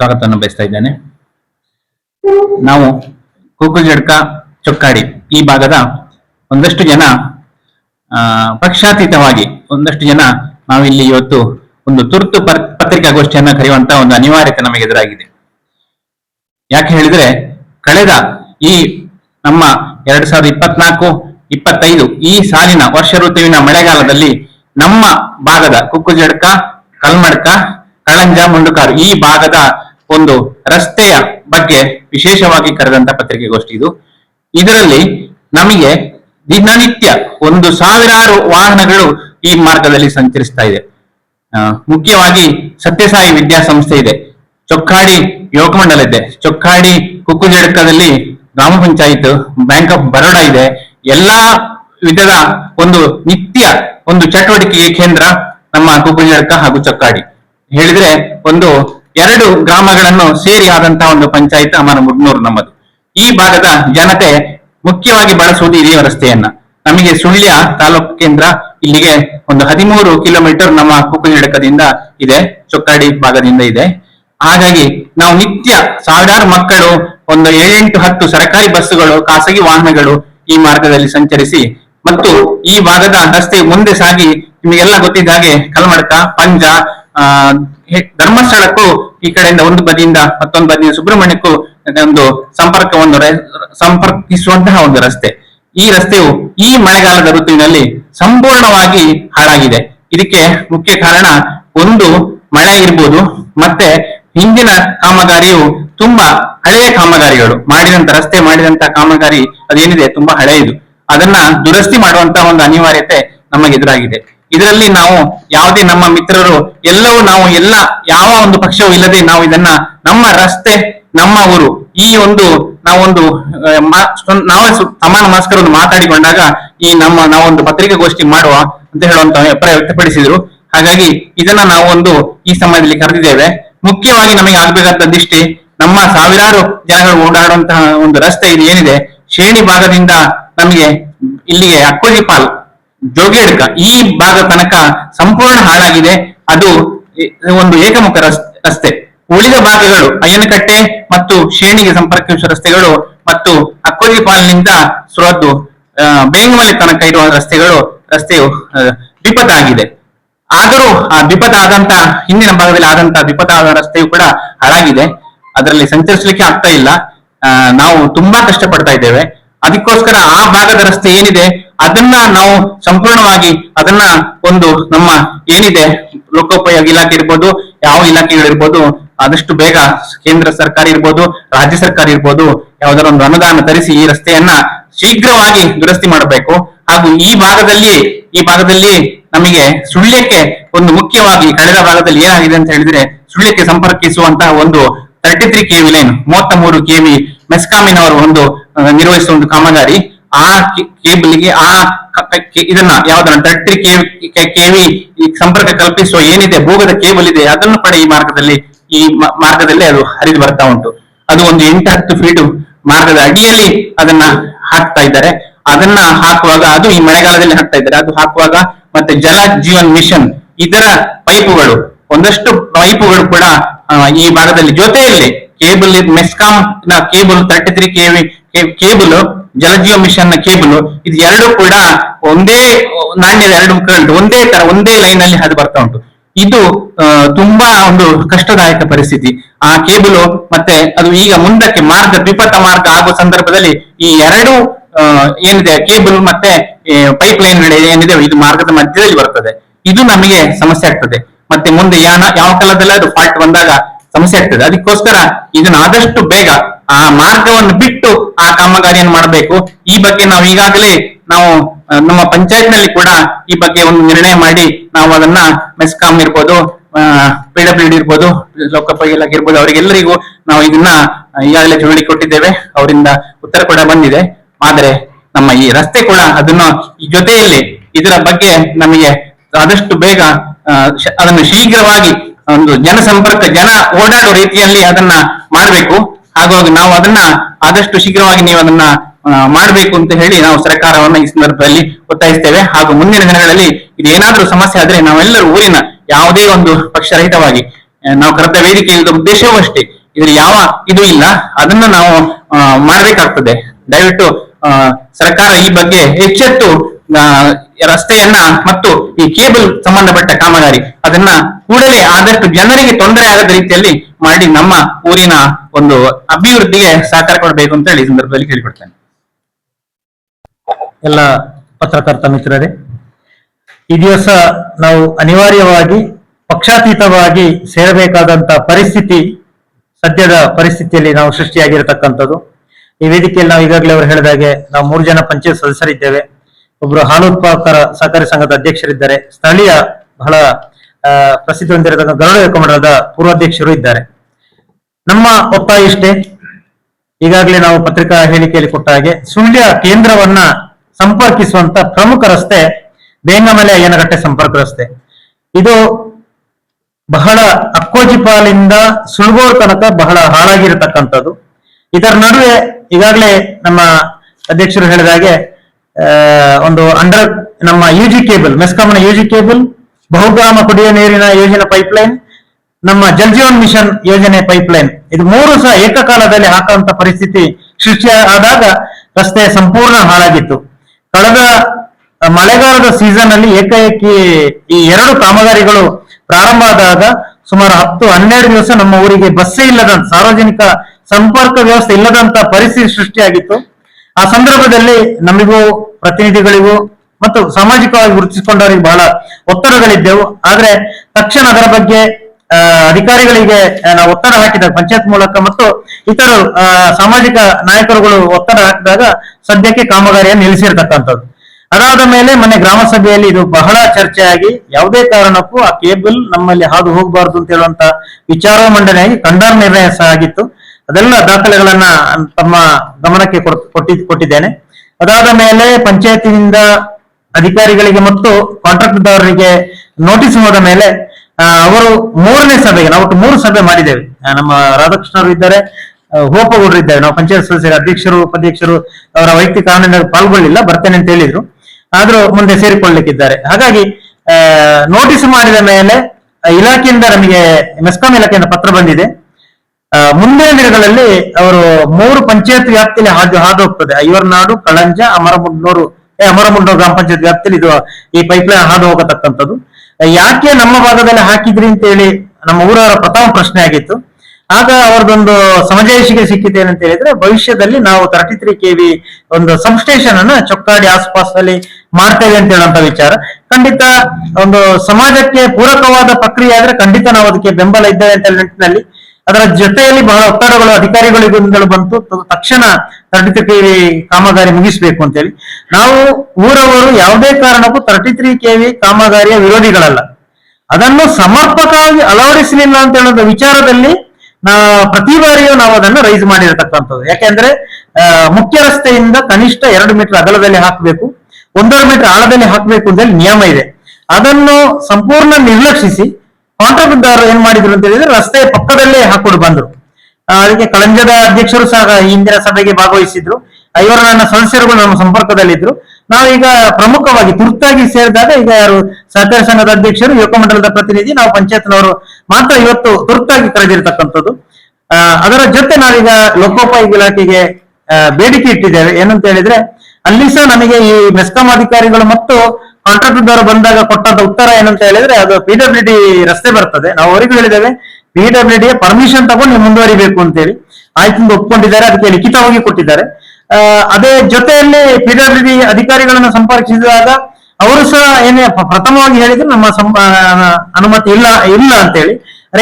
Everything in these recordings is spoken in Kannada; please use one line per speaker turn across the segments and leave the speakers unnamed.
ಸ್ವಾಗತವನ್ನು ಬಯಸ್ತಾ ಇದ್ದೇನೆ. ನಾವು ಕೂಕುಲ್ ಜಡ್ಕ ಚೊಕ್ಕಾಡಿ ಈ ಭಾಗದ ಒಂದಷ್ಟು ಜನ ಪಕ್ಷಾತೀತವಾಗಿ ಒಂದಷ್ಟು ಜನ ನಾವಿಲ್ಲಿ ಇವತ್ತು ಒಂದು ತುರ್ತು ಪತ್ರಿಕಾಗೋಷ್ಠಿಯನ್ನು ಕರೆಯುವಂತ ಒಂದು ಅನಿವಾರ್ಯತೆ ನಮಗೆ ಎದುರಾಗಿದೆ. ಯಾಕೆ ಹೇಳಿದ್ರೆ, ಕಳೆದ ಈ ನಮ್ಮ ಎರಡ್ ಸಾವಿರದ ಇಪ್ಪತ್ನಾಲ್ಕು, ಇಪ್ಪತ್ತೈದು ಈ ಸಾಲಿನ ವರ್ಷ ಋತುವಿನ ಮಳೆಗಾಲದಲ್ಲಿ ನಮ್ಮ ಭಾಗದ ಕುಕ್ಕುಜಡ್ಕ ಕಲ್ಮಡ್ಕ, ಕಳಂಜ, ಮುಂಡುಕಾರು ಈ ಭಾಗದ ಒಂದು ರಸ್ತೆಯ ಬಗ್ಗೆ ವಿಶೇಷವಾಗಿ ಕರೆದಂತ ಪತ್ರಿಕೆಗೋಷ್ಠಿ ಇದು. ಇದರಲ್ಲಿ ನಮಗೆ ದಿನನಿತ್ಯ ಒಂದು ಸಾವಿರಾರು ವಾಹನಗಳು ಈ ಮಾರ್ಗದಲ್ಲಿ ಸಂಚರಿಸ್ತಾ ಇದೆ. ಮುಖ್ಯವಾಗಿ ಸತ್ಯಸಾಯಿ ವಿದ್ಯಾಸಂಸ್ಥೆ ಇದೆ. ಚೊಕ್ಕಾಡಿ ಯೋಗಮಂಡಲ ಮಂಡಲ ಇದೆ ಚೊಕ್ಕಾಡಿ ಕುಕ್ಕುಜಡಕದಲ್ಲಿ ಗ್ರಾಮ ಪಂಚಾಯತ್ ಬ್ಯಾಂಕ್ ಆಫ್ ಬರೋಡಾ ಇದೆ. ಎಲ್ಲಾ ವಿಧದ ಒಂದು ನಿತ್ಯ ಒಂದು ಚಟುವಟಿಕೆಗೆ ಕೇಂದ್ರ ನಮ್ಮ ಕುಕ್ಕುಜಡಕ ಹಾಗೂ ಚೊಕ್ಕಾಡಿ. ಹೇಳಿದ್ರೆ ಒಂದು ಎರಡು ಗ್ರಾಮಗಳನ್ನು ಸೇರಿ ಆದಂತಹ ಒಂದು ಪಂಚಾಯತ್ ಅಮರ ಮುಡ್ನೂರು ನಮ್ಮದು. ಈ ಭಾಗದ ಜನತೆ ಮುಖ್ಯವಾಗಿ ಬಳಸುವುದು ಇದೇ ರಸ್ತೆಯನ್ನ. ನಮಗೆ ಸುಳ್ಯ ತಾಲೂಕು ಕೇಂದ್ರ ಇಲ್ಲಿಗೆ ಒಂದು ಹದಿಮೂರು ಕಿಲೋಮೀಟರ್ ನಮ್ಮ ಕುಕ್ಕುಜಡಕದಿಂದ ಇದೆ, ಚೊಕ್ಕಾಡಿ ಭಾಗದಿಂದ ಇದೆ. ಹಾಗಾಗಿ ನಾವು ನಿತ್ಯ ಸಾವಿರಾರು ಮಕ್ಕಳು, ಒಂದು ಏಳೆಂಟು ಹತ್ತು ಸರ್ಕಾರಿ ಬಸ್ಸುಗಳು, ಖಾಸಗಿ ವಾಹನಗಳು ಈ ಮಾರ್ಗದಲ್ಲಿ ಸಂಚರಿಸಿ ಮತ್ತು ಈ ಭಾಗದ ರಸ್ತೆ ಮುಂದೆ ಸಾಗಿ ನಿಮಗೆಲ್ಲ ಗೊತ್ತಿದ್ದ ಹಾಗೆ ಕಲ್ಮಡ್ಕ, ಪಂಜ ಆ ಧರ್ಮಸ್ಥಳಕ್ಕೂ ಈ ಕಡೆಯಿಂದ ಒಂದು ಬದಿಯಿಂದ ಮತ್ತೊಂದು ಬದಿಯಿಂದ ಸುಬ್ರಹ್ಮಣ್ಯಕ್ಕೂ ಒಂದು ಸಂಪರ್ಕವನ್ನು ಸಂಪರ್ಕಿಸುವಂತಹ ಒಂದು ರಸ್ತೆ. ಈ ರಸ್ತೆಯು ಈ ಮಳೆಗಾಲದ ಋತುವಿನಲ್ಲಿ ಸಂಪೂರ್ಣವಾಗಿ ಹಾಳಾಗಿದೆ. ಇದಕ್ಕೆ ಮುಖ್ಯ ಕಾರಣ ಒಂದು ಮಳೆ ಇರ್ಬೋದು, ಮತ್ತೆ ಹಿಂದಿನ ಕಾಮಗಾರಿಯು ತುಂಬಾ ಹಳೆಯ ಕಾಮಗಾರಿಗಳು. ಮಾಡಿದಂತ ರಸ್ತೆ, ಮಾಡಿದಂತ ಕಾಮಗಾರಿ ಅದೇನಿದೆ, ತುಂಬಾ ಹಳೆಯದು. ಅದನ್ನ ದುರಸ್ತಿ ಮಾಡುವಂತ ಒಂದು ಅನಿವಾರ್ಯತೆ ನಮಗೆ ಎದುರಾಗಿದೆ. ಇದರಲ್ಲಿ ನಾವು ಯಾವುದೇ ನಮ್ಮ ಮಿತ್ರರು ಎಲ್ಲವೂ ನಾವು ಎಲ್ಲ ಯಾವ ಒಂದು ಪಕ್ಷವೂ ಇಲ್ಲದೆ ನಾವು ಇದನ್ನ ನಮ್ಮ ರಸ್ತೆ, ನಮ್ಮ ಊರು ಈ ಒಂದು ನಾವೊಂದು ನಾವೇ ಸಮಾನ ಮಾಸ್ಕರನ್ನು ಮಾತಾಡಿಕೊಂಡಾಗ ಈ ನಮ್ಮ ನಾವೊಂದು ಪತ್ರಿಕಾಗೋಷ್ಠಿ ಮಾಡುವ ಅಂತ ಹೇಳುವಂತ ಅಭಿಪ್ರಾಯ ವ್ಯಕ್ತಪಡಿಸಿದ್ರು. ಹಾಗಾಗಿ ಇದನ್ನ ನಾವು ಒಂದು ಈ ಸಮಯದಲ್ಲಿ ಕರೆದಿದ್ದೇವೆ. ಮುಖ್ಯವಾಗಿ ನಮಗೆ ಆಗ್ಬೇಕಾದ ದೃಷ್ಟಿ ನಮ್ಮ ಸಾವಿರಾರು ಜನಗಳು ಓಡಾಡುವಂತಹ ಒಂದು ರಸ್ತೆ ಇದು ಏನಿದೆ. ಶ್ರೇಣಿ ಭಾಗದಿಂದ ನಮಗೆ ಇಲ್ಲಿಗೆ ಅಕ್ಕೋಜಿಪಾಲ್ ಜೋಗೇಡ್ಕ ಈ ಭಾಗ ತನಕ ಸಂಪೂರ್ಣ ಹಾಳಾಗಿದೆ. ಅದು ಒಂದು ಏಕಮುಖ ರಸ್- ರಸ್ತೆ. ಉಳಿದ ಭಾಗಗಳು ಅಯ್ಯನಕಟ್ಟೆ ಮತ್ತು ಶೇಣಿಗೆ ಸಂಪರ್ಕಿಸುವ ರಸ್ತೆಗಳು ಮತ್ತು ಅಕ್ಕೋಜಿಪಾಲ್ನಿಂದ ಸುರದ್ದು ಬೇಂಗಮಲೆ ತನಕ ಇರುವ ರಸ್ತೆಗಳು ರಸ್ತೆಯು ಆ, ಆಗಿದೆ. ಆದರೂ ಆ ವಿಪದ ಆದಂತ ಹಿಂದಿನ ಭಾಗದಲ್ಲಿ ಆದಂತ ಆದ ರಸ್ತೆಯು ಕೂಡ ಹಾಳಾಗಿದೆ. ಅದರಲ್ಲಿ ಸಂಚರಿಸಲಿಕ್ಕೆ ಆಗ್ತಾ ಇಲ್ಲ. ನಾವು ತುಂಬಾ ಕಷ್ಟಪಡ್ತಾ ಇದ್ದೇವೆ. ಅದಕ್ಕೋಸ್ಕರ ಆ ಭಾಗದ ರಸ್ತೆ ಏನಿದೆ? ಅದನ್ನ ನಾವು ಸಂಪೂರ್ಣವಾಗಿ ಅದನ್ನ ಒಂದು ನಮ್ಮ ಏನಿದೆ ಲೋಕೋಪಯೋಗ ಇಲಾಖೆ ಇರ್ಬೋದು, ಯಾವ ಇಲಾಖೆಗಳಿರ್ಬೋದು ಆದಷ್ಟು ಬೇಗ ಕೇಂದ್ರ ಸರ್ಕಾರ ಇರ್ಬೋದು, ರಾಜ್ಯ ಸರ್ಕಾರ ಇರ್ಬೋದು, ಯಾವ್ದಾರ ಒಂದು ಅನುದಾನ ತರಿಸಿ ಈ ರಸ್ತೆಯನ್ನ ಶೀಘ್ರವಾಗಿ ದುರಸ್ತಿ ಮಾಡಬೇಕು. ಹಾಗೂ ಈ ಭಾಗದಲ್ಲಿ ಈ ಭಾಗದಲ್ಲಿ ನಮಗೆ ಸುಳ್ಯಕ್ಕೆ ಒಂದು ಮುಖ್ಯವಾಗಿ ಕಳೆದ ಭಾಗದಲ್ಲಿ ಏನಾಗಿದೆ ಅಂತ ಹೇಳಿದ್ರೆ, ಸುಳ್ಯಕ್ಕೆ ಸಂಪರ್ಕಿಸುವಂತಹ ಒಂದು ತರ್ಟಿ ತ್ರೀ ಕೆವಿ ಲೈನ್ ಮೂವತ್ತ ಮೂರು ಕೆವಿ ಮೆಸ್ಕಾಮಿನವರು ಒಂದು ನಿರ್ವಹಿಸುವ ಒಂದು ಕಾಮಗಾರಿ. ಆ ಕೇಬಲ್ಗೆ ಆ ಇದನ್ನ ಯಾವ್ದನ್ನ ತರ್ಟಿ ಕೆವಿ ಸಂಪರ್ಕ ಕಲ್ಪಿಸುವ ಏನಿದೆ ಭೂಗದ ಕೇಬಲ್ ಇದೆ ಅದನ್ನು ಕೂಡ ಈ ಮಾರ್ಗದಲ್ಲಿ ಈ ಮಾರ್ಗದಲ್ಲಿ ಅದು ಹರಿದು ಬರ್ತಾ ಉಂಟು. ಅದು ಒಂದು ಎಂಟು ಹತ್ತು ಫೀಟ್ ಮಾರ್ಗದ ಅಡಿಯಲ್ಲಿ ಅದನ್ನ ಹಾಕ್ತಾ ಇದ್ದಾರೆ. ಅದನ್ನ ಹಾಕುವಾಗ, ಅದು ಈ ಮಳೆಗಾಲದಲ್ಲಿ ಹಾಕ್ತಾ ಇದ್ದಾರೆ. ಅದು ಹಾಕುವಾಗ ಮತ್ತೆ ಜಲ ಜೀವನ್ ಮಿಷನ್, ಇದರ ಪೈಪುಗಳು, ಒಂದಷ್ಟು ಪೈಪುಗಳು ಕೂಡ ಈ ಭಾಗದಲ್ಲಿ ಜೊತೆಯಲ್ಲಿ ಕೇಬಲ್ ಮೆಸ್ಕಾಂ ನ cable thirty three KV cable Jalajeeva ಮಿಷನ್ನ ಕೇಬಲ್, ಇದು ಎರಡು ಕೂಡ ಒಂದೇ ನಾಣ್ಯದ ಎರಡು ಮುಖಗಳು ಒಂದೇ ತರ, ಒಂದೇ ಲೈನ್ ಅಲ್ಲಿ ಹಾದು ಬರ್ತಾ ಉಂಟು. ಇದು ತುಂಬಾ ಒಂದು ಕಷ್ಟದಾಯಕ ಪರಿಸ್ಥಿತಿ. ಆ ಕೇಬಲ್ ಮತ್ತೆ ಅದು ಈಗ ಮುಂದಕ್ಕೆ ಮಾರ್ಗ, ದ್ವಿಪಥ ಮಾರ್ಗ ಆಗುವ ಸಂದರ್ಭದಲ್ಲಿ ಈ ಎರಡು ಏನಿದೆ, ಕೇಬಲ್ ಮತ್ತೆ ಪೈಪ್ ಲೈನ್ ಏನಿದೆ ಇದು ಮಾರ್ಗದ ಮಧ್ಯದಲ್ಲಿ ಬರ್ತದೆ. ಇದು ನಮಗೆ ಸಮಸ್ಯೆ ಆಗ್ತದೆ. ಮತ್ತೆ ಮುಂದೆ ಯಾನ, ಯಾವ ಕಾಲದಲ್ಲಿ ಅದು ಫಾಲ್ಟ್ ಬಂದಾಗ ಸಮಸ್ಯೆ ಆಗ್ತದೆ. ಅದಕ್ಕೋಸ್ಕರ ಇದನ್ನ ಆದಷ್ಟು ಬೇಗ ಆ ಮಾರ್ಗವನ್ನು ಬಿಟ್ಟು ಆ ಕಾಮಗಾರಿಯನ್ನು ಮಾಡಬೇಕು. ಈ ಬಗ್ಗೆ ನಾವು ಈಗಾಗಲೇ ನಾವು ನಮ್ಮ ಪಂಚಾಯತ್ನಲ್ಲಿ ಕೂಡ ಈ ಬಗ್ಗೆ ಒಂದು ನಿರ್ಣಯ ಮಾಡಿ ನಾವು ಅದನ್ನ ಮೆಸ್ಕಾಂ ಇರ್ಬೋದು ಪಿ ಡಬ್ಲ್ಯೂ ಡಿ ಇರ್ಬೋದು ಲೋಕೋಪಯೋಗಿ ಇಲಾಖೆ ಇರ್ಬೋದು, ಅವರಿಗೆಲ್ಲರಿಗೂ ನಾವು ಇದನ್ನ ಈಗಾಗಲೇ ತಿಳಿ ಕೊಟ್ಟಿದ್ದೇವೆ. ಅವರಿಂದ ಉತ್ತರ ಕೂಡ ಬಂದಿದೆ. ಆದರೆ ನಮ್ಮ ಈ ರಸ್ತೆ ಕೂಡ ಅದನ್ನು ಜೊತೆಯಲ್ಲಿ ಇದರ ಬಗ್ಗೆ ನಮಗೆ ಆದಷ್ಟು ಬೇಗ ಅದನ್ನು ಶೀಘ್ರವಾಗಿ ಒಂದು ಜನಸಂಪರ್ಕ ಜನ ಓಡಾಡುವ ರೀತಿಯಲ್ಲಿ ಅದನ್ನ ಮಾಡಬೇಕು. ಹಾಗಾಗಿ ನಾವು ಅದನ್ನ ಆದಷ್ಟು ಶೀಘ್ರವಾಗಿ ನೀವು ಅದನ್ನ ಮಾಡಬೇಕು ಅಂತ ಹೇಳಿ ನಾವು ಸರ್ಕಾರವನ್ನ ಈ ಸಂದರ್ಭದಲ್ಲಿ ಒತ್ತಾಯಿಸ್ತೇವೆ. ಹಾಗೂ ಮುಂದಿನ ದಿನಗಳಲ್ಲಿ ಇದು ಏನಾದ್ರೂ ಸಮಸ್ಯೆ ಆದ್ರೆ ನಾವೆಲ್ಲರೂ ಊರಿನ ಯಾವುದೇ ಒಂದು ಪಕ್ಷರಹಿತವಾಗಿ ನಾವು ಕರೆದ ಇಲ್ಲದ ಉದ್ದೇಶವೂ ಅಷ್ಟೇ. ಇದ್ರ ಯಾವ ಇದು ಇಲ್ಲ. ಅದನ್ನ ನಾವು ಮಾಡಬೇಕಾಗ್ತದೆ. ದಯವಿಟ್ಟು ಸರ್ಕಾರ ಈ ಬಗ್ಗೆ ಎಚ್ಚೆತ್ತು ರಸ್ತೆಯನ್ನ ಮತ್ತು ಈ ಕೇಬಲ್ ಸಂಬಂಧಪಟ್ಟ ಕಾಮಗಾರಿ, ಅದನ್ನ ಕೂಡಲೇ ಆದಷ್ಟು ಜನರಿಗೆ ತೊಂದರೆ ಆಗದ ರೀತಿಯಲ್ಲಿ ಮಾಡಿ ನಮ್ಮ ಊರಿನ ಒಂದು ಅಭಿವೃದ್ಧಿಗೆ ಸಹಕಾರ ಕೊಡಬೇಕು ಅಂತ ಹೇಳಿ ಸಂದರ್ಭದಲ್ಲಿ ಕೇಳಿಕೊಡ್ತೇನೆ.
ಎಲ್ಲ ಪತ್ರಕರ್ತ ಮಿತ್ರರೇ, ಈ ದಿವಸ ನಾವು ಅನಿವಾರ್ಯವಾಗಿ, ಪಕ್ಷಾತೀತವಾಗಿ ಸೇರಬೇಕಾದಂತ ಪರಿಸ್ಥಿತಿ, ಸದ್ಯದ ಪರಿಸ್ಥಿತಿಯಲ್ಲಿ ನಾವು ಸೃಷ್ಟಿಯಾಗಿರತಕ್ಕಂಥದ್ದು. ಈ ವೇದಿಕೆಯಲ್ಲಿ ನಾವು ಈಗಾಗಲೇ ಅವರು ಹೇಳಿದಾಗೆ ನಾವು ಮೂರು ಜನ ಪಂಚಾಯತ್ ಸದಸ್ಯರಿದ್ದೇವೆ. ಒಬ್ಬರು ಹಾಲು ಉತ್ಪಾದಕರ ಸಹಕಾರಿ ಸಂಘದ ಅಧ್ಯಕ್ಷರಿದ್ದಾರೆ. ಸ್ಥಳೀಯ ಬಹಳ ಪ್ರಸಿದ್ಧಿ ಹೊಂದಿರತಕ್ಕಂಥ ಗರುಡ ಕಮಂಡಲದ ಪೂರ್ವಾಧ್ಯಕ್ಷರು ಇದ್ದಾರೆ. ನಮ್ಮ ಒತ್ತಾಯ ಇಷ್ಟೇ. ಈಗಾಗಲೇ ನಾವು ಪತ್ರಿಕಾ ಹೇಳಿಕೆಯಲ್ಲಿ ಕೊಟ್ಟ ಹಾಗೆ ಸುಳ್ಯ ಕೇಂದ್ರವನ್ನ ಸಂಪರ್ಕಿಸುವಂತ ಪ್ರಮುಖ ರಸ್ತೆ ಬೇಂಗಮಲೆ ಅಯ್ಯನಗಟ್ಟೆ ಸಂಪರ್ಕ ರಸ್ತೆ. ಇದು ಬಹಳ ಅಕ್ಕೋಜಿಪಾಲಿಂದ ಸುಳ್ಗೋರ್ ತನಕ ಬಹಳ ಹಾಳಾಗಿರತಕ್ಕಂಥದ್ದು. ಇದರ ನಡುವೆ ಈಗಾಗಲೇ ನಮ್ಮ ಅಧ್ಯಕ್ಷರು ಹೇಳಿದ ಹಾಗೆ ಒಂದು ಅಂಡರ್ ನಮ್ಮ ಯು ಜಿ ಕೇಬಲ್ ಮೆಸ್ಕಾಂನ ಯು ಜಿ ಕೇಬಲ್ ಬಹುಗ್ರಾಮ ಕುಡಿಯುವ ನೀರಿನ ಯೋಜನೆ ಪೈಪ್ಲೈನ್ ನಮ್ಮ ಜಲ್ ಜೀವನ್ ಮಿಷನ್ ಯೋಜನೆ ಪೈಪ್ಲೈನ್ ಇದು ಮೂರು ಸಹ ಏಕಕಾಲದಲ್ಲಿ ಹಾಕುವಂತ ಪರಿಸ್ಥಿತಿ ಸೃಷ್ಟಿ ಆದಾಗ ರಸ್ತೆ ಸಂಪೂರ್ಣ ಹಾಳಾಗಿತ್ತು. ಕಳೆದ ಮಳೆಗಾಲದ ಸೀಸನ್ ಅಲ್ಲಿ ಏಕಾಏಕಿ ಈ ಎರಡು ಕಾಮಗಾರಿಗಳು ಪ್ರಾರಂಭ ಆದಾಗ ಸುಮಾರು ಹತ್ತು, ಹನ್ನೆರಡು ದಿವಸ ನಮ್ಮ ಊರಿಗೆ ಬಸ್ಸೇ ಇಲ್ಲದಂತ ಸಾರ್ವಜನಿಕ ಸಂಪರ್ಕ ವ್ಯವಸ್ಥೆ ಇಲ್ಲದಂತ ಪರಿಸ್ಥಿತಿ ಸೃಷ್ಟಿಯಾಗಿತ್ತು. ಆ ಸಂದರ್ಭದಲ್ಲಿ ನಮಗೂ ಪ್ರತಿನಿಧಿಗಳಿಗೂ ಮತ್ತು ಸಾಮಾಜಿಕವಾಗಿ ಗುರುತಿಸಿಕೊಂಡವರಿಗೆ ಬಹಳ ಒತ್ತಡಗಳಿದ್ದೆವು. ಆದ್ರೆ ತಕ್ಷಣ ಅದರ ಬಗ್ಗೆ ಅಧಿಕಾರಿಗಳಿಗೆ ನಾವು ಒತ್ತಡ ಹಾಕಿದಾಗ ಪಂಚಾಯತ್ ಮೂಲಕ ಮತ್ತು ಇತರ ಸಾಮಾಜಿಕ ನಾಯಕರುಗಳು ಒತ್ತಡ ಹಾಕಿದಾಗ ಸದ್ಯಕ್ಕೆ ಕಾಮಗಾರಿಯನ್ನು ನಿಲ್ಲಿಸಿರ್ತಕ್ಕಂಥದ್ದು. ಅದಾದ ಮೇಲೆ ಮೊನ್ನೆ ಗ್ರಾಮ ಸಭೆಯಲ್ಲಿ ಇದು ಬಹಳ ಚರ್ಚೆಯಾಗಿ ಯಾವುದೇ ಕಾರಣಕ್ಕೂ ಆ ಕೇಬಲ್ ನಮ್ಮಲ್ಲಿ ಹಾದು ಹೋಗಬಾರದು ಅಂತ ಹೇಳುವಂತ ವಿಚಾರ ಮಂಡನೆಯಾಗಿ ಕಂಡಾರ ನಿರ್ಣಯ ಸಹ ಆಗಿತ್ತು. ಅದೆಲ್ಲ ದಾಖಲೆಗಳನ್ನ ತಮ್ಮ ಗಮನಕ್ಕೆ ಕೊಟ್ಟಿ- ಕೊಟ್ಟಿದ್ದೇನೆ. ಅದಾದ ಮೇಲೆ ಪಂಚಾಯತಿನಿಂದ ಅಧಿಕಾರಿಗಳಿಗೆ ಮತ್ತು ಕಾಂಟ್ರಾಕ್ಟರ್ದವರಿಗೆ ನೋಟಿಸ್ ಹೋದ ಮೇಲೆ ಅವರು ಮೂರನೇ ಸಭೆಗೆ, ನಾವು ಮೂರು ಸಭೆ ಮಾಡಿದ್ದೇವೆ. ನಮ್ಮ ರಾಧಾಕೃಷ್ಣರು ಇದ್ದಾರೆ ಹೋಪಗೌಡರು ಇದ್ದಾರೆ. ನಾವು ಪಂಚಾಯತ್ ಸದಸ್ಯರ, ಅಧ್ಯಕ್ಷರು, ಉಪಾಧ್ಯಕ್ಷರು, ಅವರ ವೈಯಕ್ತಿಕ ಕಾರಣದಿಂದ ಪಾಲ್ಗೊಳ್ಳಿಲ್ಲ, ಬರ್ತೇನೆ ಅಂತ ಹೇಳಿದ್ರು. ಆದ್ರೂ ಮುಂದೆ ಸೇರಿಕೊಳ್ಳಲಿಕ್ಕಿದ್ದಾರೆ ಹಾಗಾಗಿ ನೋಟಿಸ್ ಮಾಡಿದ ಮೇಲೆ ಇಲಾಖೆಯಿಂದ ನಮಗೆ, ಮೆಸ್ಕಾಂ ಇಲಾಖೆಯಿಂದ ಪತ್ರ ಬಂದಿದೆ. ಮುಂದಿನ ದಿನಗಳಲ್ಲಿ ಅವರು ಮೂರು ಪಂಚಾಯತ್ ವ್ಯಾಪ್ತಿಯಲ್ಲಿ ಹಾದು ಹಾದು ಹೋಗ್ತದೆ ಐವರ್ನಾಡು ಕಳಂಜ ಅಮರಮುಡ್ನೂರು ಏ, ಅಮರಮುಡ್ನೂರು ಗ್ರಾಮ ಪಂಚಾಯತ್ ವ್ಯಾಪ್ತಿಯಲ್ಲಿ ಇದು ಈ ಪೈಪ್ಲೈನ್ ಹಾದು ಹೋಗತಕ್ಕಂಥದ್ದು ಯಾಕೆ ನಮ್ಮ ಭಾಗದಲ್ಲಿ ಹಾಕಿದ್ರಿ ಅಂತ ಹೇಳಿ ನಮ್ಮ ಊರವರ ಪ್ರಥಮ ಪ್ರಶ್ನೆ ಆಗಿತ್ತು. ಆಗ ಅವರದೊಂದು ಸಮಜಾಯಿಷಿಗೆ ಸಿಕ್ಕಿದೆ ಏನಂತ ಹೇಳಿದ್ರೆ ಭವಿಷ್ಯದಲ್ಲಿ ನಾವು ತರ್ಟಿ ತ್ರೀ ಕೆವಿ ಒಂದು ಸಬ್ಸ್ಟೇಷನ್ ಅನ್ನ ಚೊಕ್ಕಾಡಿ ಆಸ್ಪಾಸ್ನಲ್ಲಿ ಮಾಡ್ತೇವೆ ಅಂತ ಹೇಳುವಂತ ವಿಚಾರ. ಖಂಡಿತ ಒಂದು ಸಮಾಜಕ್ಕೆ ಪೂರಕವಾದ ಪ್ರಕ್ರಿಯೆ ಆದ್ರೆ ಖಂಡಿತ ನಾವು ಅದಕ್ಕೆ ಬೆಂಬಲ ಇದ್ದೇವೆ ಅಂತ ನಿಟ್ಟಿನಲ್ಲಿ ಅದರ ಜೊತೆಯಲ್ಲಿ ಬಹಳ ಒತ್ತಡಗಳು ಅಧಿಕಾರಿಗಳಿಂದಲೂ ಬಂತು. ತಕ್ಷಣ ತರ್ಟಿ ತ್ರೀ ಕಾಮಗಾರಿ ಅಂತ ಹೇಳಿ ನಾವು ಊರವರು ಯಾವುದೇ ಕಾರಣಕ್ಕೂ ತರ್ಟಿ ತ್ರೀ ಕೆವಿ ಕಾಮಗಾರಿಯ ವಿರೋಧಿಗಳಲ್ಲ. ಅದನ್ನು ಸಮರ್ಪಕವಾಗಿ ಅಳವಡಿಸಲಿಲ್ಲ ಅಂತ ಹೇಳೋದ ವಿಚಾರದಲ್ಲಿ ನಾ ಪ್ರತಿ ಬಾರಿಯೂ ನಾವು ಅದನ್ನು ರೈಸ್ ಮಾಡಿರತಕ್ಕಂಥದ್ದು. ಯಾಕೆಂದ್ರೆ ಮುಖ್ಯ ರಸ್ತೆಯಿಂದ ಕನಿಷ್ಠ ಎರಡು ಮೀಟರ್ ಅಗಲದಲ್ಲಿ ಹಾಕಬೇಕು, ಒಂದೂವರೆ ಮೀಟರ್ ಆಳದಲ್ಲಿ ಹಾಕಬೇಕು ಅಂತ ನಿಯಮ ಇದೆ. ಅದನ್ನು ಸಂಪೂರ್ಣ ನಿರ್ಲಕ್ಷಿಸಿ ಕಾಂಟ್ರಾಕ್ಟ್ದಾರರು ಏನ್ ಮಾಡಿದ್ರು ಅಂತ ಹೇಳಿದ್ರೆ ರಸ್ತೆ ಪಕ್ಕದಲ್ಲೇ ಹಾಕೊಂಡು ಬಂದ್ರು. ಅದಕ್ಕೆ ಕಳಂಜದ ಅಧ್ಯಕ್ಷರು ಸಹ ಹಿಂದಿನ ಸಭೆಗೆ ಭಾಗವಹಿಸಿದ್ರು. ಐವರು ನನ್ನ ಸದಸ್ಯರುಗಳು ನಮ್ಮ ಸಂಪರ್ಕದಲ್ಲಿದ್ರು. ನಾವೀಗ ಪ್ರಮುಖವಾಗಿ ತುರ್ತಾಗಿ ಸೇರಿದಾಗ ಈಗ ಯಾರು ಸಹಕಾರ ಸಂಘದ ಅಧ್ಯಕ್ಷರು, ಯುವಕ ಮಂಡಲದ ಪ್ರತಿನಿಧಿ, ನಾವು ಪಂಚಾಯತ್ನವರು ಮಾತ್ರ ಇವತ್ತು ತುರ್ತಾಗಿ ಕರೆದಿರ್ತಕ್ಕಂಥದ್ದು. ಅದರ ಜೊತೆ ನಾವೀಗ ಲೋಕೋಪಯೋಗಿ ಇಲಾಖೆಗೆ ಬೇಡಿಕೆ ಇಟ್ಟಿದ್ದೇವೆ. ಏನಂತ ಹೇಳಿದ್ರೆ, ಅಲ್ಲಿ ಸಹ ನಮಗೆ ಈ ಮೆಸ್ಕಾಂ ಅಧಿಕಾರಿಗಳು ಮತ್ತು ಕಾಂಟ್ರಾಕ್ಟರ್ದವರು ಬಂದಾಗ ಕೊಟ್ಟಂತ ಉತ್ತರ ಏನಂತ ಹೇಳಿದ್ರೆ ಅದು ಪಿಡಬ್ಲ್ಯೂ ಡಿ ರಸ್ತೆ ಬರ್ತದೆ. ನಾವು ಅವರಿಗೂ ಹೇಳಿದ್ದೇವೆ ಪಿಡಬ್ಲ್ಯೂ ಡಿ ಪರ್ಮಿಷನ್ ತಗೊಂಡು ನೀವು ಮುಂದುವರಿಬೇಕು ಅಂತೇಳಿ. ಆಯ್ತು ಅಂತ ಒಪ್ಕೊಂಡಿದ್ದಾರೆ, ಅದಕ್ಕೆ ಲಿಖಿತವಾಗಿ ಕೊಟ್ಟಿದ್ದಾರೆ. ಅದೇ ಜೊತೆಯಲ್ಲಿ ಪಿಡಬ್ಲ್ಯೂ ಡಿ ಅಧಿಕಾರಿಗಳನ್ನು ಸಂಪರ್ಕಿಸಿದಾಗ ಅವರು ಸಹ ಏನೇ ಪ್ರಥಮವಾಗಿ ಹೇಳಿದ್ರು, ನಮ್ಮ ಅನುಮತಿ ಇಲ್ಲ ಇಲ್ಲ ಅಂತೇಳಿ.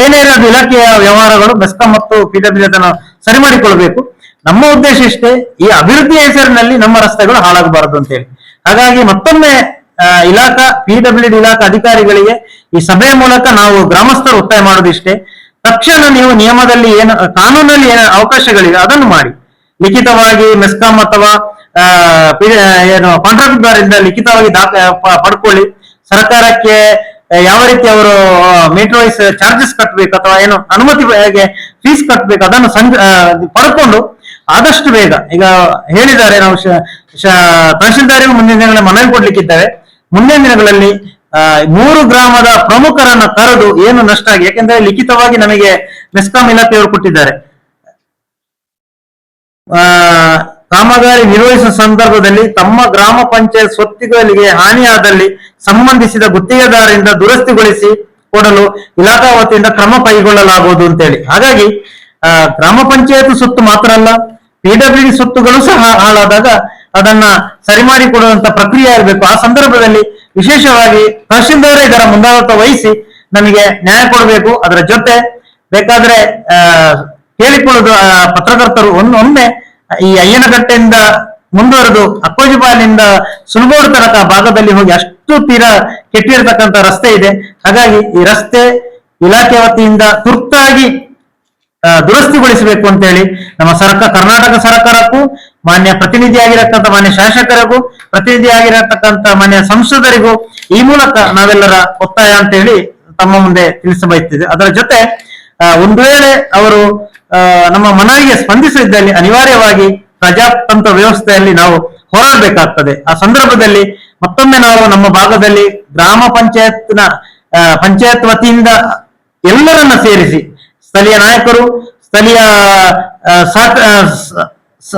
ಏನೇ ಇರೋದು ಇಲಾಖೆಯ ವ್ಯವಹಾರಗಳು, ಬೆಸ್ಕಾಂ ಮತ್ತು ಪಿಡಬ್ಲ್ಯೂ ಅದನ್ನು ಸರಿ ಮಾಡಿಕೊಳ್ಬೇಕು. ನಮ್ಮ ಉದ್ದೇಶ ಇಷ್ಟೇ, ಈ ಅಭಿವೃದ್ಧಿ ಹೆಸರಿನಲ್ಲಿ ನಮ್ಮ ರಸ್ತೆಗಳು ಹಾಳಾಗಬಾರದು ಅಂತೇಳಿ. ಹಾಗಾಗಿ ಮತ್ತೊಮ್ಮೆ ಇಲಾಖಾ ಪಿಡಬ್ಲ್ಯೂ ಡಿ ಇಲಾಖಾ ಅಧಿಕಾರಿಗಳಿಗೆ ಈ ಸಭೆಯ ಮೂಲಕ ನಾವು ಗ್ರಾಮಸ್ಥರು ಒತ್ತಾಯ ಮಾಡೋದಿಷ್ಟೇ. ತಕ್ಷಣ ನೀವು ನಿಯಮದಲ್ಲಿ ಏನು, ಕಾನೂನಲ್ಲಿ ಏನು ಅವಕಾಶಗಳಿವೆ ಅದನ್ನು ಮಾಡಿ. ಲಿಖಿತವಾಗಿ ಮೆಸ್ಕಾಂ ಅಥವಾ ಏನು ಕಾಂಟ್ರಾಕ್ಟ್ದಾರಿಂದ ಲಿಖಿತವಾಗಿ ಪಡ್ಕೊಳ್ಳಿ. ಸರ್ಕಾರಕ್ಕೆ ಯಾವ ರೀತಿ ಅವರು ಮೀಟರ್ ವೈಸ್ ಚಾರ್ಜಸ್ ಕಟ್ಟಬೇಕು ಅಥವಾ ಏನು, ಅನುಮತಿ ಫೀಸ್ ಕಟ್ಟಬೇಕು ಅದನ್ನು ಸಂಘ ಪಡ್ಕೊಂಡು ಆದಷ್ಟು ಬೇಗ. ಈಗ ಹೇಳಿದ್ದಾರೆ, ನಾವು ತಹಶೀಲ್ದಾರಿಗೂ ಮುಂದಿನ ಮನವಿ ಕೊಡ್ಲಿಕ್ಕಿದ್ದೇವೆ. ಮುಂದಿನ ದಿನಗಳಲ್ಲಿ ಮೂರು ಗ್ರಾಮದ ಪ್ರಮುಖರನ್ನ ಕರೆದು ಏನು ನಷ್ಟ ಆಗಿ ಯಾಕೆಂದ್ರೆ ಲಿಖಿತವಾಗಿ ನಮಗೆ ಮೆಸ್ಕಾಂ ಇಲಾಖೆಯವರು ಕೊಟ್ಟಿದ್ದಾರೆ. ಆ, ಕಾಮಗಾರಿ ನಿರ್ವಹಿಸುವ ಸಂದರ್ಭದಲ್ಲಿ ತಮ್ಮ ಗ್ರಾಮ ಪಂಚಾಯತ್ ಸ್ವತ್ತುಗಳಿಗೆ ಹಾನಿಯಾದಲ್ಲಿ ಸಂಬಂಧಿಸಿದ ಗುತ್ತಿಗೆದಾರರಿಂದ ದುರಸ್ತಿಗೊಳಿಸಿ ಕೊಡಲು ಇಲಾಖಾ ವತಿಯಿಂದ ಕ್ರಮ ಕೈಗೊಳ್ಳಲಾಗುವುದು ಅಂತೇಳಿ. ಹಾಗಾಗಿ ಆ, ಗ್ರಾಮ ಪಂಚಾಯತ್ ಸುತ್ತು ಮಾತ್ರ ಅಲ್ಲ ಪಿಡಬ್ಲ್ಯೂಡಿ ಸುತ್ತುಗಳು ಸಹ ಹಾಳಾದಾಗ ಅದನ್ನ ಸರಿ ಮಾಡಿ ಕೊಡುವಂತ ಪ್ರಕ್ರಿಯೆ ಇರಬೇಕು. ಆ ಸಂದರ್ಭದಲ್ಲಿ ವಿಶೇಷವಾಗಿ ತಹಶೀಲ್ದಾರ್ ಇದರ ಮುಂದಾಳತ್ವ ವಹಿಸಿ ನಮಗೆ ನ್ಯಾಯ ಕೊಡಬೇಕು. ಅದರ ಜೊತೆ ಬೇಕಾದ್ರೆ ಹೇಳಿಕೊಳ್ಳೋದು ಪತ್ರಕರ್ತರು ಒಮ್ಮೆ ಈ ಅಯ್ಯನಗಟ್ಟೆಯಿಂದ ಮುಂದುವರೆದು ಅಕ್ಕೋಜಿಬಾಲಿನಿಂದ ಸುಲಭೋಡ್ ತನಕ ಭಾಗದಲ್ಲಿ ಹೋಗಿ ಅಷ್ಟು ತೀರ ಕೆಟ್ಟಿರತಕ್ಕಂತ ರಸ್ತೆ ಇದೆ. ಹಾಗಾಗಿ ಈ ರಸ್ತೆ ಇಲಾಖೆ ವತಿಯಿಂದ ತುರ್ತಾಗಿ ದುರಸ್ತಿಗೊಳಿಸಬೇಕು ಅಂತ ಹೇಳಿ ನಮ್ಮ ಸರ್ಕಾರ ಕರ್ನಾಟಕ ಸರ್ಕಾರಕ್ಕೂ, ಮಾನ್ಯ ಪ್ರತಿನಿಧಿಯಾಗಿರತಕ್ಕಂತ ಮಾನ್ಯ ಶಾಸಕರಿಗೂ ಪ್ರತಿನಿಧಿಯಾಗಿರತಕ್ಕಂತ ಮಾನ್ಯ ಸಂಸದರಿಗೂ ಈ ಮೂಲಕ ನಾವೆಲ್ಲರ ಒತ್ತಾಯ ಅಂತ ಹೇಳಿ ತಮ್ಮ ಮುಂದೆ ತಿಳಿಸಬಯಸ್ತಿದೆ. ಅದರ ಜೊತೆ ಒಂದು ವೇಳೆ ಅವರು ನಮ್ಮ ಮನವಿಗೆ ಸ್ಪಂದಿಸಿದ್ದಲ್ಲಿ ಅನಿವಾರ್ಯವಾಗಿ ಪ್ರಜಾತಂತ್ರ ವ್ಯವಸ್ಥೆಯಲ್ಲಿ ನಾವು ಹೋರಾಡಬೇಕಾಗ್ತದೆ. ಆ ಸಂದರ್ಭದಲ್ಲಿ ಮತ್ತೊಮ್ಮೆ ನಾವು ನಮ್ಮ ಭಾಗದಲ್ಲಿ ಗ್ರಾಮ ಪಂಚಾಯತ್ನ ಪಂಚಾಯತ್ ವತಿಯಿಂದ ಎಲ್ಲರನ್ನ ಸೇರಿಸಿ ಸ್ಥಳೀಯ ನಾಯಕರು ಸ್ಥಳೀಯ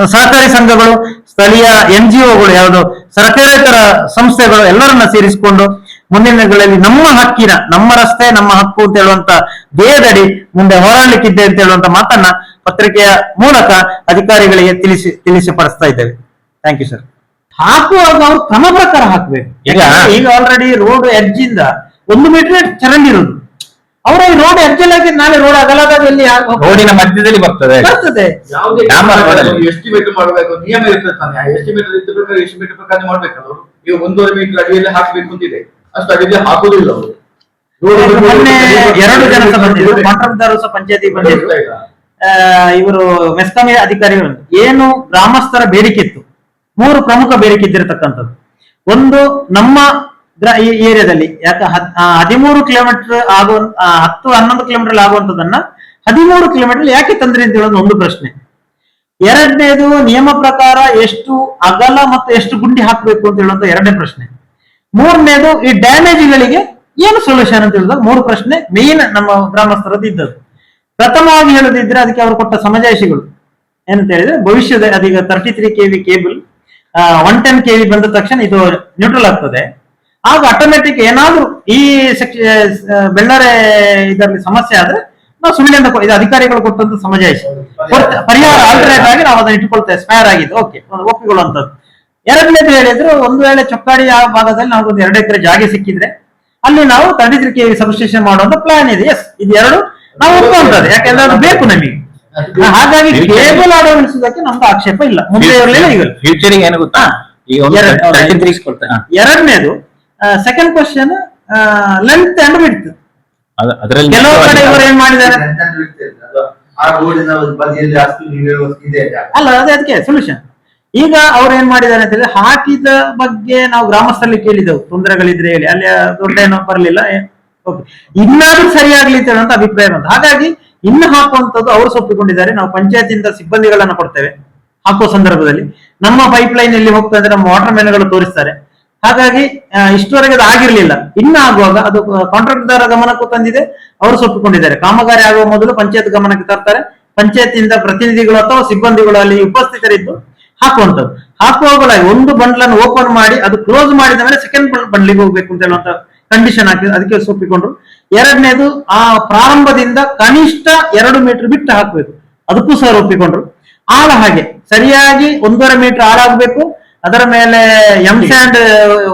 ಸಹಕಾರಿ ಸಂಘಗಳು ಸ್ಥಳೀಯ ಎನ್ ಜಿ ಒಗಳು ಯಾವುದು ಸರ್ಕಾರೇತರ ಸಂಸ್ಥೆಗಳು ಎಲ್ಲರನ್ನ ಸೇರಿಸಿಕೊಂಡು ಮುಂದಿನ ದಿನಗಳಲ್ಲಿ ನಮ್ಮ ಹಕ್ಕಿನ ನಮ್ಮ ರಸ್ತೆ ನಮ್ಮ ಹಕ್ಕು ಅಂತ ಹೇಳುವಂತ ಧ್ಯೇಯದಡಿ ಮುಂದೆ ಹೋರಾಡಲಿಕ್ಕಿದೆ ಅಂತ ಹೇಳುವಂತ ಮಾತನ್ನ ಪತ್ರಿಕೆಯ ಮೂಲಕ ಅಧಿಕಾರಿಗಳಿಗೆ ತಿಳಿಸಿ ತಿಳಿಸಿ ಪಡಿಸ್ತಾ ಇದ್ದೇವೆ ಥ್ಯಾಂಕ್ ಯು ಸರ್ ಹಾಕುವಾಗ ಅವ್ರು ಕ್ರಮ ಪ್ರಕಾರ ಹಾಕ್ಬೇಕು.
ಈಗ-
ಈಗ ಆಲ್ರೆಡಿ ರೋಡ್ ಎಡ್ಜ್ ಇಂದ ಒಂದು ಮೀಟರ್ ಚರಂಡಿ ಇರುದು. ಅವರ ರೋಡ್ ಎಡ್ಜ್ ಆಗಿ ನಾಳೆ ರೋಡ್ ಅಗಲಾದಾಗ ಎಲ್ಲಿ
ರೋಡಿನ ಮಧ್ಯದಲ್ಲಿ ಬರ್ತದೆ.
ಬರ್ತದೆ.
ಯಾವುದೇ ಎಸ್ಟಿಮೇಟ್ ಮಾಡಬೇಕು. ನಿಯಮ ಇರ್ತದೆ ತಾನೆ. ಆ ಎಸ್ಟಿಮೇಟ್ ಇದ್ದ ಪ್ರಕಾರ ಎಸ್ಟಿಮೇಟ್ ಪ್ರಕಾರ ಮಾಡ್ಬೇಕಲ್ಲ ಅವರು ಈಗ ಒಂದೂವರೆ ಮೀಟರ್ ಅಡಿಯಲ್ಲಿ ಹಾಕ್ಬೇಕು ಅಂತಿದೆ. ಅಷ್ಟು ಅಡಿಯಲ್ಲಿ ಹಾಕುದಿಲ್ಲ ಅವರು.
ಮೊನ್ನೆ ಎರಡು ಜನ ಸಹ ಬಂದಿದ್ರು. ಕಾಂಟ್ರಾಕ್ಟರ್ ಸಹ ಪಂಚಾಯತಿ ಬಂದಿದ್ರು. ಆ, ಇವರು ಮೆಸ್ಕಾಂ ಅಧಿಕಾರಿಗಳು. ಏನು ಗ್ರಾಮಸ್ಥರ ಬೇಡಿಕೆ ಇತ್ತು. ಮೂರು ಪ್ರಮುಖ ಬೇಡಿಕೆ ಇದ್ದಿರತಕ್ಕಂಥದ್ದು. ಒಂದು ನಮ್ಮ ಏರಿಯಾದಲ್ಲಿ. ಯಾಕೆ ಹದ್- ಹದಿಮೂರು ಕಿಲೋಮೀಟರ್ ಆಗುವ ಹತ್ತು, ಹನ್ನೊಂದು ಕಿಲೋಮೀಟರ್ ಆಗುವಂತದನ್ನ ಹದಿಮೂರು ಕಿಲೋಮೀಟರ್ ಯಾಕೆ ತಂದ್ರಿ ಅಂತ ಹೇಳೋದು ಒಂದು ಪ್ರಶ್ನೆ. ಎರಡನೇದು ನಿಯಮ ಪ್ರಕಾರ ಎಷ್ಟು ಅಗಲ ಮತ್ತು ಎಷ್ಟು ಗುಂಡಿ ಹಾಕಬೇಕು ಅಂತ ಹೇಳುವಂತ ಎರಡನೇ ಪ್ರಶ್ನೆ. ಮೂರನೇದು ಈ ಡ್ಯಾಮೇಜ್ಗಳಿಗೆ ಏನು ಸೊಲ್ಯೂಷನ್ ಅಂತ ಹೇಳಿದಾಗ ಮೂರು ಪ್ರಶ್ನೆ ಮೇನ್ ನಮ್ಮ ಗ್ರಾಮಸ್ಥರದ್ದು ಇದ್ದದ್ದು. ಪ್ರಥಮವಾಗಿ ಹೇಳೋದಿದ್ರೆ ಅದಕ್ಕೆ ಅವರು ಕೊಟ್ಟ ಸಮಜಾಯಿಷಿಗಳು. ಏನಂತ ಹೇಳಿದ್ರೆ ಭವಿಷ್ಯದ, ಅದೀಗ thirty three KV cable one ten KV ಬಂದ ತಕ್ಷಣ ಇದು ನ್ಯೂಟ್ರಲ್ ಆಗ್ತದೆ. ಆಗ ಆಟೋಮೆಟಿಕ್ ಏನಾದ್ರೂ ಈ ಬೆಳ್ಳಾರೆ ಇದರಲ್ಲಿ ಸಮಸ್ಯೆ ಆದ್ರೆ ನಾವು ಸುಳ್ಳಿಂದ ಅಂತ ಇದು ಅಧಿಕಾರಿಗಳು ಕೊಟ್ಟಂತ ಸಮಜಾಯಿಸಿ ಪರಿಹಾರ ಆಲ್ಟರ್ನೇಟ್ ಆಗಿ ನಾವು ಅದನ್ನ ಇಟ್ಕೊಳ್ತೇವೆ ಸ್ಪೇರ್ ಆಗಿದ್ದು ಓಕೆ ಒಪ್ಪಿಕೊಳ್ಳುವಂಥದ್ದು. ಎರಡನೇದು ಹೇಳಿದ್ರು ಒಂದು ವೇಳೆ ಚೊಕ್ಕಾಡಿ ಆ ಭಾಗದಲ್ಲಿ ನಾವು ಒಂದು ಎರಡು ಎಕರೆ ಜಾಗ ಸಿಕ್ಕಿದ್ರೆ ಅಲ್ಲಿ ನಾವು ತರ್ಟಿ ತ್ರೀ ಸಬ್ಸ್ಟೇಷನ್ ಮಾಡುವಂತ ಪ್ಲಾನ್ ಇದೆ. ಎಸ್ ಇದು ಎರಡು ನಾವು ಒಪ್ಪುವಂತದ್ದು ಯಾಕೆಂದ್ರೆ ಅದು ಬೇಕು ನಮಗೆ. ಹಾಗಾಗಿ ಕೇಬಲ್ ಅಳವಡಿಸೋದಕ್ಕೆ ನಮ್ದು ಆಕ್ಷೇಪ ಇಲ್ಲ. ಮುಂದೆ ಇರಲಿಲ್ಲ ಈಗ.
ಫ್ಯೂಚರ್ ಏನು ಗೊತ್ತಾ? ಈಗ ಒಂದು
ಎರಡು- ಹೌದು,
33
ಕೊಡ್ತೇನೆ.
ಹಾ.
ಎರಡನೇದು second question length and width
ಅದು- ಅದರಲ್ಲಿ
ಕೆಲವು ಕಡೆ ಇವರು ಏನ್ ಮಾಡಿದ್ದಾರೆ? ಅಲ್ಲ ಅದೇ ಅದಕ್ಕೆ ಸೊಲ್ಯೂಷನ್ ಈಗ ಅವ್ರು ಏನ್ ಮಾಡಿದ್ದಾರೆ ಅಂತ ಹೇಳಿದ್ರೆ ಹಾಕಿದ ಬಗ್ಗೆ ನಾವು ಗ್ರಾಮಸ್ಥರಲ್ಲಿ ಕೇಳಿದೆವು ತೊಂದರೆಗಳಿದ್ರೆ ಹೇಳಿ. ಅಲ್ಲಿ ದೊಡ್ಡ ಏನೋ ಬರಲಿಲ್ಲ ಓಕೆ. ಇನ್ನಾದ್ರೂ ಸರಿಯಾಗ್ಲಿ ಅಂತ ಅಭಿಪ್ರಾಯ ಬಂತು. ಹಾಗಾಗಿ ಇನ್ನು ಹಾಕುವಂತದ್ದು ಅವರು ಒಪ್ಪಿಕೊಂಡಿದ್ದಾರೆ. ನಾವು ಪಂಚಾಯತಿಯಿಂದ ಸಿಬ್ಬಂದಿಗಳನ್ನ ಕೊಡ್ತೇವೆ. ಹಾಕುವ ಸಂದರ್ಭದಲ್ಲಿ. ನಮ್ಮ ಪೈಪ್ ಲೈನ್ ಎಲ್ಲಿ ಹೋಗ್ತದೆ ಇದ್ರೆ ನಮ್ಮ ವಾಟರ್ ಮ್ಯಾನ್ಗಳು ತೋರಿಸ್ತಾರೆ. ಹಾಗಾಗಿ ಇಷ್ಟುವರೆಗೆ ಅದು ಆಗಿರ್ಲಿಲ್ಲ. ಇನ್ನ ಆಗುವಾಗ ಅದು ಕಾಂಟ್ರಾಕ್ಟರ್ ಗಮನಕ್ಕೂ ತಂದಿದೆ, ಅವರು ಸೊಪ್ಪಿಕೊಂಡಿದ್ದಾರೆ. ಕಾಮಗಾರಿ ಆಗುವ ಮೊದಲು ಪಂಚಾಯತ್ ಗಮನಕ್ಕೆ ತರ್ತಾರೆ. ಪಂಚಾಯತಿಯಿಂದ ಪ್ರತಿನಿಧಿಗಳು ಅಥವಾ ಸಿಬ್ಬಂದಿಗಳು ಅಲ್ಲಿ ಉಪಸ್ಥಿತರಿದ್ದು ಹಾಕುವಂಥದ್ದು. ಹಾಕುವಾಗಲಾಗಿ ಒಂದು ಬಂಡ್ಲನ್ನು ಓಪನ್ ಮಾಡಿ, ಅದು ಕ್ಲೋಸ್ ಮಾಡಿದ ಮೇಲೆ ಸೆಕೆಂಡ್ ಬಂಡ್ಲಿಗೆ ಹೋಗ್ಬೇಕು ಅಂತ ಹೇಳುವಂತ ಕಂಡೀಷನ್ ಹಾಕಿದ್ರು ಅದಕ್ಕೆ ಸೊಪ್ಪಿಕೊಂಡ್ರು. ಎರಡನೇದು, ಆ ಪ್ರಾರಂಭದಿಂದ ಕನಿಷ್ಠ ಎರಡು ಮೀಟರ್ ಬಿಟ್ಟು ಹಾಕಬೇಕು. ಅದಕ್ಕೂ ಸಹ ಒಪ್ಪಿಕೊಂಡ್ರು. ಆಳ ಹಾಗೆ, ಸರಿಯಾಗಿ ಒಂದೂವರೆ ಮೀಟರ್ ಆಳಾಗಬೇಕು ಅದರ ಮೇಲೆ ಎಂ ಸ್ಯಾಂಡ್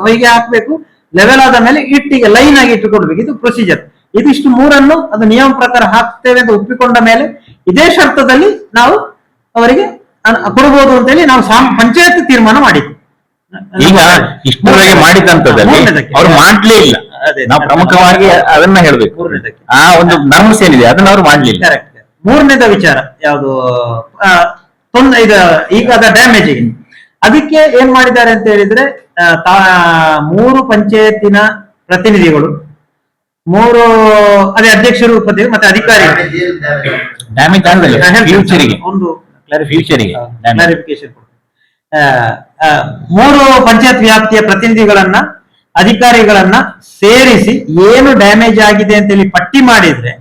ಹೊಯ್ಗೆ ಹಾಕ್ಬೇಕು. ಲೆವೆಲ್ ಆದ ಮೇಲೆ ಇಟ್ಟಿಗೆ ಲೈನ್ ಆಗಿ ಇಟ್ಟುಕೊಡ್ಬೇಕು. ಇದು ಪ್ರೊಸೀಜರ್ ಇದಿಷ್ಟು ಮೂರನ್ನು ಅದು ನಿಯಮ ಪ್ರಕಾರ ಹಾಕ್ತೇವೆ ಅಂತ ಒಪ್ಪಿಕೊಂಡ ಮೇಲೆ ಇದೇ ಶರ್ತದಲ್ಲಿ ನಾವು ಅವರಿಗೆ ಕೊಡಬಹುದು ಅಂತ ಹೇಳಿ ನಾವು ಪಂಚಾಯತ್ ತೀರ್ಮಾನ ಮಾಡಿದ್ವಿ
ಈಗ ಇಷ್ಟರವರೆಗೆ ಮಾಡಿದಂತದಲ್ಲಿ. ಅವ್ರು ಮಾಡ್ಲೇ ಇಲ್ಲ. ನಾವು ಪ್ರಮುಖವಾಗಿ ಅದನ್ನ ಹೇಳ್ಬೇಕು. ಆ ಒಂದು ನರ್ಮಸ್ ಏನಿದೆ ಅದನ್ನ ಅವ್ರು ಮಾಡ್ಲಿಲ್ಲ
ಮೂರನೇದ ವಿಚಾರ ಯಾವುದು? ತೊಂದ್ರೆ ಇದು ಈಗ ಅದ ಡ್ಯಾಮೇಜ್ ಅದಕ್ಕೆ ಏನ್ ಮಾಡಿದ್ದಾರೆ ಅಂತ ಹೇಳಿದ್ರೆ ಮೂರು ಪಂಚಾಯತಿನ ಪ್ರತಿನಿಧಿಗಳು ಮೂರು ಅದೇ ಅಧ್ಯಕ್ಷರು ಉಪಾಧ್ಯಕ್ಷರು ಮತ್ತೆ ಅಧಿಕಾರಿಗಳು. ಒಂದು ಕ್ಲಾರಿಫಿಕೇಶನ್ ಮೂರು ಪಂಚಾಯತ್ ವ್ಯಾಪ್ತಿಯ ಪ್ರತಿನಿಧಿಗಳನ್ನ ಅಧಿಕಾರಿಗಳನ್ನ ಸೇರಿಸಿ ಏನು ಡ್ಯಾಮೇಜ್ ಆಗಿದೆ ಅಂತೇಳಿ ಪಟ್ಟಿ ಮಾಡಿದ್ರೆ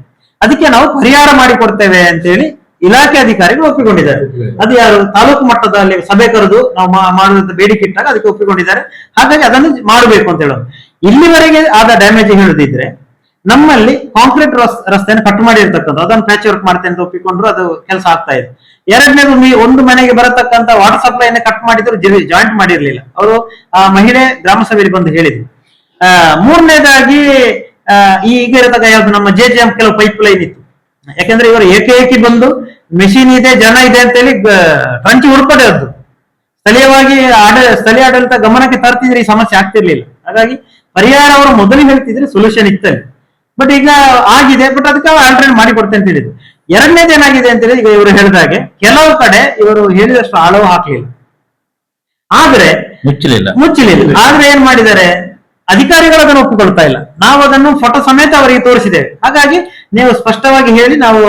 ಅದಕ್ಕೆ ನಾವು ಪರಿಹಾರ ಮಾಡಿಕೊಡ್ತೇವೆ ಅಂತೇಳಿ ಇಲಾಖೆ ಅಧಿಕಾರಿಗಳು ಒಪ್ಪಿಕೊಂಡಿದ್ದಾರೆ. ಅದು ಯಾರು? ತಾಲೂಕು ಮಟ್ಟದಲ್ಲಿ ಸಭೆ ಕರೆದು ನಾವು ಮಾಡುವಂತ ಬೇಡಿಕೆ ಇಟ್ಟಾಗ ಅದಕ್ಕೆ ಒಪ್ಪಿಕೊಂಡಿದ್ದಾರೆ. ಹಾಗಾಗಿ ಅದನ್ನು ಮಾಡಬೇಕು ಅಂತ ಹೇಳೋದು. ಇಲ್ಲಿವರೆಗೆ ಆದ ಡ್ಯಾಮೇಜ್ ಹೇಳುದಿದ್ರೆ ನಮ್ಮಲ್ಲಿ ಕಾಂಕ್ರೀಟ್ ರಸ್ತೆಯನ್ನು ಕಟ್ ಮಾಡಿರ್ತಕ್ಕಂಥ ಅದನ್ನು ಪ್ಯಾಚ್ ವರ್ಕ್ ಮಾಡ್ತೇನೆ ಅಂತ ಒಪ್ಪಿಕೊಂಡ್ರು ಅದು ಕೆಲಸ ಆಗ್ತಾ ಇದೆ. ಎರಡನೇದು ಮಿ- ಒಂದು ಮನೆಗೆ ಬರತಕ್ಕಂತ ವಾಟರ್ ಸಪ್ಲೈನ ಕಟ್ ಮಾಡಿದ್ರು ಜಾಯಿಂಟ್ ಮಾಡಿರ್ಲಿಲ್ಲ. ಅವರು ಆ ಮಹಿಳೆ ಗ್ರಾಮ ಸಭೆಯಲ್ಲಿ ಬಂದು ಹೇಳಿದ್ರು. ಆ, ಮೂರನೇದಾಗಿ ಈಗ ಇರತಕ್ಕ ಯಾವ್ದು ನಮ್ಮ ಜೆ ಜೆ ಎಂ ಕೆಲವು ಪೈಪ್ ಲೈನ್ ಇತ್ತು. ಯಾಕಂದ್ರೆ ಇವರು ಏಕೈಕಿ ಬಂದು ಮೆಷಿನ್ ಇದೆ ಜನ ಇದೆ ಅಂತ ಹೇಳಿ ಹುಡ್ಪಡೆ ಅದು ಸ್ಥಳೀಯವಾಗಿ ಆಡ ಸ್ಥಳೀಯ ಆಡಳಿತ ಗಮನಕ್ಕೆ ತರ್ತಿದ್ರೆ ಈ ಸಮಸ್ಯೆ ಆಗ್ತಿರ್ಲಿಲ್ಲ. ಹಾಗಾಗಿ ಪರಿಹಾರ ಅವರು ಮೊದಲೇ ಹೇಳ್ತಿದ್ರೆ ಸೊಲ್ಯೂಷನ್ ಇತ್ತಲ್ಲಿ. ಬಟ್ ಈಗ ಆಗಿದೆ ಬಟ್ ಅದಕ್ಕೆ ಆಲ್ಟರ್ನೇಟ್ ಮಾಡಿ ಕೊಡ್ತೇನೆ ಅಂತ ಹೇಳಿದ್ರು. ಎರಡನೇದು ಏನಾಗಿದೆ ಅಂತ ಹೇಳಿ ಈಗ ಇವರು ಹೇಳಿದಾಗೆ ಕೆಲವು ಕಡೆ ಇವರು ಹೇಳಿದಷ್ಟು ಆಳವು ಹಾಕ್ಲಿಲ್ಲ. ಆದ್ರೆ
ಮುಚ್ಚಲಿಲ್ಲ.
ಮುಚ್ಚಲಿಲ್ಲ. ಆದ್ರೆ ಏನ್ ಮಾಡಿದ್ದಾರೆ? ಅಧಿಕಾರಿಗಳು ಅದನ್ನು ಒಪ್ಪಿಕೊಳ್ತಾ ಇಲ್ಲ. ನಾವು ಅದನ್ನು ಫೋಟೋ ಸಮೇತ ಅವರಿಗೆ ತೋರಿಸಿದ್ದೇವೆ. ಹಾಗಾಗಿ ನೀವು ಸ್ಪಷ್ಟವಾಗಿ ಹೇಳಿ ನಾವು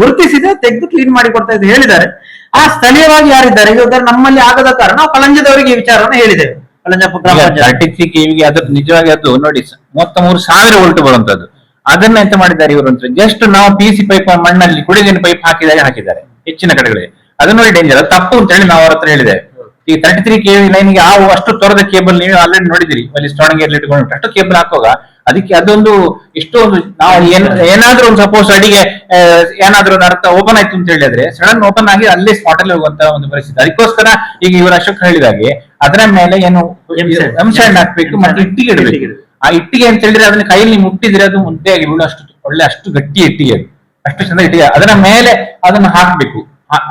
ಗುರುತಿಸಿದೆ ತೆಗೆದು ಕ್ಲೀನ್ ಮಾಡಿ ಕೊಡ್ತಾ ಇದ್ದು ಹೇಳಿದ್ದಾರೆ. ಆ ಸ್ಥಳೀಯವಾಗಿ ಯಾರಿದ್ದಾರೆ? ಇವಾಗ ನಮ್ಮಲ್ಲಿ ಆಗದ ಕಾರಣ ನಾವು ಕಳಂಜದವರಿಗೆ ಈ ವಿಚಾರವನ್ನು ಹೇಳಿದ್ದೇವೆ. ಕಳಂಜಪ್ಪ ಗ್ರಾಮ ಪಂಚಾಯತ್.
ಕೆವಿಗೆ ಅದ್ರ ನಿಜವಾಗಿ ಅದು ನೋಡಿ ಮೂವತ್ತ ಮೂರು ಸಾವಿರ ವೋಲ್ಟ್ ಬರುವಂತದ್ದು ಅದನ್ನ ಎಂತ ಮಾಡಿದ್ದಾರೆ ಇವರು ಅಂತ ಜಸ್ಟ್ ನಾವು ಪಿ ಸಿ ಪೈಪ್ ಮಣ್ಣಲ್ಲಿ ಕುಡಿದಿನ ಪೈಪ್ ಹಾಕಿದಾಗ ಹಾಕಿದ್ದಾರೆ ಹೆಚ್ಚಿನ ಕಡೆಗಳಿಗೆ. ಅದು ನೋಡಿ ಡೇಂಜರ್ ಅದು ತಪ್ಪು ಅಂತ ಹೇಳಿ ನಾವು ಅವ್ರ ಹತ್ರ ಹೇಳಿದೆ ಈ ತರ್ಟಿ ತ್ರೀ ಕೆವಿ ಲೈನ್ಗೆ ಆ ಅಷ್ಟು ತೊರೆದ ಕೇಬಲ್ ನೀವು ಆಲ್ರೆಡಿ ನೋಡಿದಿರಿ ಅಲ್ಲಿ ಸ್ಟ್ರಾಂಗ್ ಇಟ್ಕೊಂಡು ಅಷ್ಟು ಕೇಬಲ್ ಹಾಕುವಾಗ ಅದಕ್ಕೆ ಅದೊಂದು ಎಷ್ಟೊಂದು ನಾವು ಏನ್ ಏನಾದ್ರೂ ಒಂದು ಸಪೋಸ್ ಅಡಿಗೆ ಏನಾದ್ರೂ ಅರ್ಥ ಓಪನ್ ಆಯ್ತು ಅಂತ ಹೇಳಿದ್ರೆ ಸಡನ್ ಓಪನ್ ಆಗಿ ಅಲ್ಲೇ ಸ್ಪಾಟ್ ಅಲ್ಲಿ ಹೋಗುವಂತ ಒಂದು ಪರಿಸ್ಥಿತಿ. ಅದಕ್ಕೋಸ್ಕರ ಈಗ ಇವರು ಅಶೋಕ್ ಹೇಳಿದಾಗೆ ಅದರ ಮೇಲೆ ಏನು
ಎಂಸೆಂಡ್.
ಹಾಕ್ಬೇಕು ಮತ್ತೆ ಇಟ್ಟಿಗೆ ಇಡಬೇಕು. ಆ ಇಟ್ಟಿಗೆ ಅಂತ ಹೇಳಿದ್ರೆ ಅದನ್ನ ಕೈಯಲ್ಲಿ ಮುಟ್ಟಿದ್ರೆ ಅದು ಮುದ್ದೆ ಆಗಿ ಅಷ್ಟು ಒಳ್ಳೆ ಅಷ್ಟು ಗಟ್ಟಿ ಇಟ್ಟಿಗೆ ಅದು. ಅಷ್ಟು ಚಂದ ಇಟ್ಟಿಗೆ. ಅದರ ಮೇಲೆ ಅದನ್ನು ಹಾಕ್ಬೇಕು.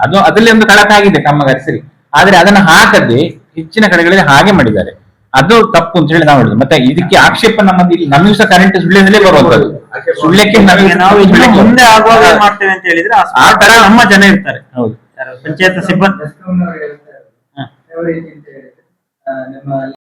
ಅದು ಅದರಲ್ಲಿ ಒಂದು ಕಳಕ ಆಗಿದೆ ತಮ್ಮ ಸರಿ ಆದ್ರೆ ಅದನ್ನ ಹಾಕದೆ ಹೆಚ್ಚಿನ ಕಡೆಗಳಲ್ಲಿ ಹಾಗೆ ಮಾಡಿದ್ದಾರೆ. ಅದು ತಪ್ಪು ಅಂತ ಹೇಳಿ ನಾವು ಹೇಳಿದ್ವಿ ಮತ್ತೆ ಇದಕ್ಕೆ ಆಕ್ಷೇಪ ನಮ್ಮದು ಇಲ್ಲಿ. ನಮಗೂ ಸಹ ಕರೆಂಟ್ ಸುಳ್ಳಿನಲ್ಲೇ ಬರುವಂತದ್ದು ಸುಳ್ಳಕ್ಕೆ
ನಾವು ಇನ್ನು ಮುಂದೆ ಆಗುವಾಗ ಏನ್ ಮಾಡ್ತೇವೆ ಅಂತ ಹೇಳಿದ್ರೆ ಆ
ಆ ತರ
ನಮ್ಮ ಜನ ಇರ್ತಾರೆ.
ಹೌದು.
ಪಂಚಾಯತ್ ಸಿಬ್ಬಂದಿ.
ನಮ್ಮ